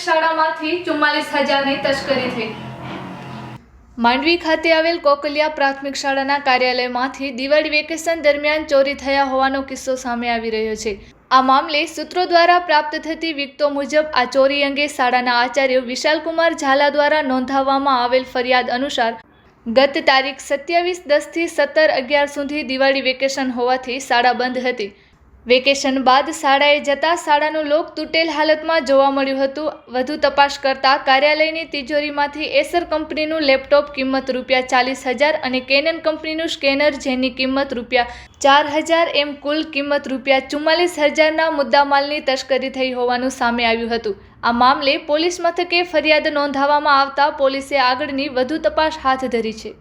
શાળામાંથી ચુમ્માલીસ હજારની તસ્કરી થઈ. માંડવી ખાતે આવેલ કોકલિયા પ્રાથમિક શાળાના કાર્યાલયમાંથી દિવાળી વેકેશન દરમિયાન ચોરી થયા હોવાનો કિસ્સો સામે આવી રહ્યો છે. આ મામલે સૂત્રો દ્વારા પ્રાપ્ત થતી વિગતો મુજબ આ ચોરી અંગે શાળાના આચાર્ય વિશાલકુમાર ઝાલા દ્વારા નોંધાવવામાં આવેલ ફરિયાદ અનુસાર ગત તારીખ સત્યાવીસ દસથી સત્તર અગિયાર સુધી દિવાળી વેકેશન હોવાથી શાળા બંધ હતી. વેકેશન બાદ શાળાએ જતા શાળાનું લોક તૂટેલ હાલતમાં જોવા મળ્યું હતું. વધુ તપાસ કરતા કાર્યાલયની તિજોરીમાંથી એસર કંપનીનું લેપટોપ કિંમત રૂપિયા ચાલીસ હજાર અને કેનન કંપનીનું સ્કેનર જેની કિંમત રૂપિયા ચાર હજાર એમ કુલ કિંમત રૂપિયા ચુમ્માલીસ હજારના મુદ્દામાલની તસ્કરી થઈ હોવાનું સામે આવ્યું હતું. આ મામલે પોલીસ મથકે ફરિયાદ નોંધાવવામાં આવતા પોલીસે આગળની વધુ તપાસ હાથ ધરી છે.